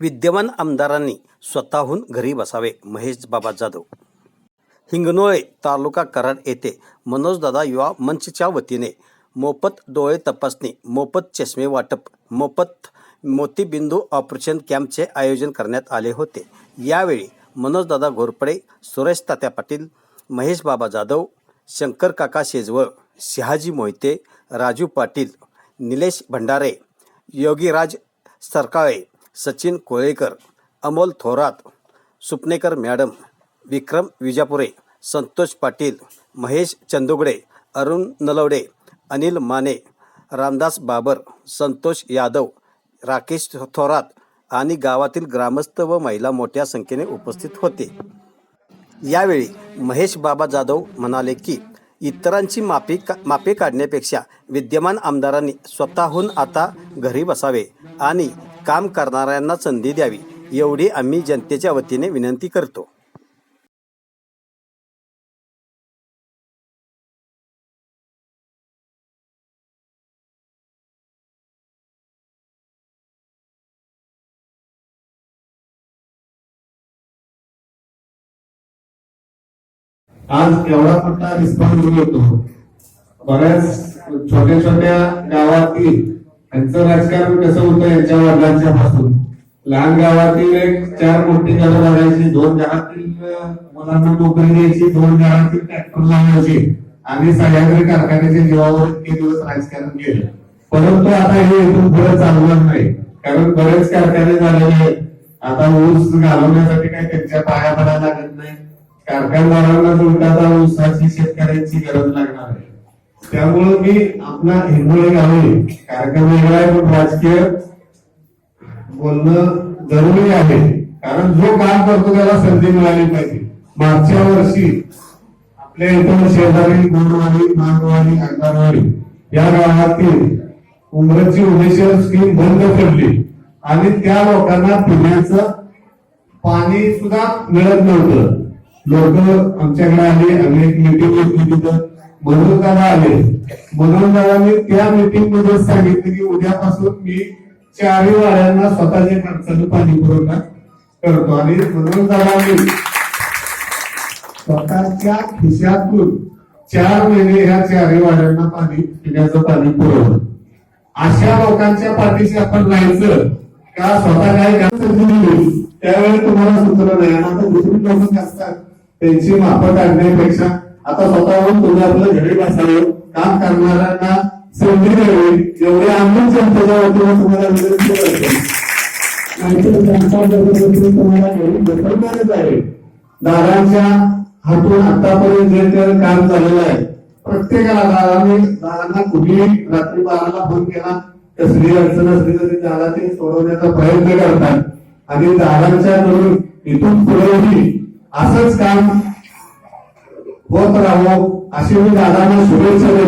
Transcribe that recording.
विद्यमान आमदारांनी स्वतःहून घरी बसावे. महेश बाबा जाधव. हिंगणोळे तालुका कराड येथे मनोजदादा युवा मंचच्या वतीने मोफत डोळे तपासणी मोफत चष्मे वाटप मोफत मोतीबिंदू ऑपरेशन कॅम्पचे आयोजन करण्यात आले होते. यावेळी मनोजदादा घोरपडे सुरेश तात्या पाटील महेश बाबा जाधव शंकर काका शेजवळ शहाजी मोहिते राजू पाटील निलेश भंडारे योगीराज सरकाळे सचिन कोळेकर अमोल थोरात सुपनेकर मॅडम विक्रम विजापुरे संतोष पाटील महेश चंदुगडे अरुण नलवडे अनिल माने रामदास बाबर संतोष यादव राकेश थोरात आणि गावातील ग्रामस्थ व महिला मोठ्या संख्येने उपस्थित होते. यावेळी महेश बाबा जाधव म्हणाले की इतरांची माफी का माफी काढण्यापेक्षा विद्यमान आमदारांनी स्वतःहून आता घरी बसावे आणि काम करणाऱ्यांना संधी द्यावी एवढी आम्ही जनतेच्या वतीने विनंती करतो. आज एवढा मोठा रिस्पॉन्स मिळतो बऱ्याच छोट्या छोट्या गावातील यांचं राजकारण कसं होतं यांच्या वडिलांच्या पासून लहान गावातील एक चार मोठी घरं लागायची दोन घरातील मुलांना नोकरी द्यायची दोन घरातील ट्रॅक्टर लावायची. आणि सह्याद्री कारखान्याच्या जीवावर इतके दिवस राजकारण केलं. परंतु आता हे इथून पुढे चालणार नाही. कारण बरेच कारखाने झालेले आहेत. आता ऊस घालवण्यासाठी काही त्यांच्या पाया पडायला लागत नाही. कारखानदारांना सुद्धा आता ऊसाची शेतकऱ्यांची गरज लागणार आहे. त्यामुळं मी आपला हिंगोळे गावी कार्यक्रम वेगळा आहे पण राजकीय बोलणं जरुरी आहे. कारण जो काम करतो त्याला संधी मिळाली पाहिजे. मागच्या वर्षी आपल्या इथं शेजारी गोंडवाडी मांडवाडी अंगणवाडी या गावातील उमरची उमेशर स्कीम बंद पडली. आणि त्या लोकांना पिण्याचं पाणी सुद्धा मिळत नव्हतं. लोक आमच्याकडे आले आम्ही एक मिटिंग घेतली तिथं. म्हणून दादा आले. म्हणून त्या मीटिंगमध्ये सांगितलं की उद्यापासून मी चारही वाड्यांना स्वतःच्या खर्चानं पाणी पुरवठा करतो. आणि म्हणून स्वतःच्या खिशातून चार महिने ह्या चारही वाड्यांना पाणी पिण्याचं पाणी पुरवलं. अशा लोकांच्या पाठीशी आपण राहायचं का? स्वतः काय त्यावेळी तुम्हाला सुचलं नाही. आणि आता दुसरी लोक असतात त्यांची माफत काढण्यापेक्षा आता स्वतःहून तुम्ही आपलं घरी बसावं काम करणाऱ्यांना संधी द्यावी. एवढे आम्ही जनतेच्या वतीनं तुम्हाला विनंती करतो. नाहीतर त्यांचा जबरदस्ती तुम्हाला घरी बसवणारच आहे. दादांच्या हातून आतापर्यंत जे काही काम झालेलं आहे प्रत्येकाला दादांनी दादांना कुठेही रात्री बाराला फोन केला कसली अडचण असली तरी दादा ते सोडवण्याचा प्रयत्न करतात. आणि दादांच्या कडून इथून पुढेही असंच काम होत राहावं अशी मी दादांना शुभेच्छा देतो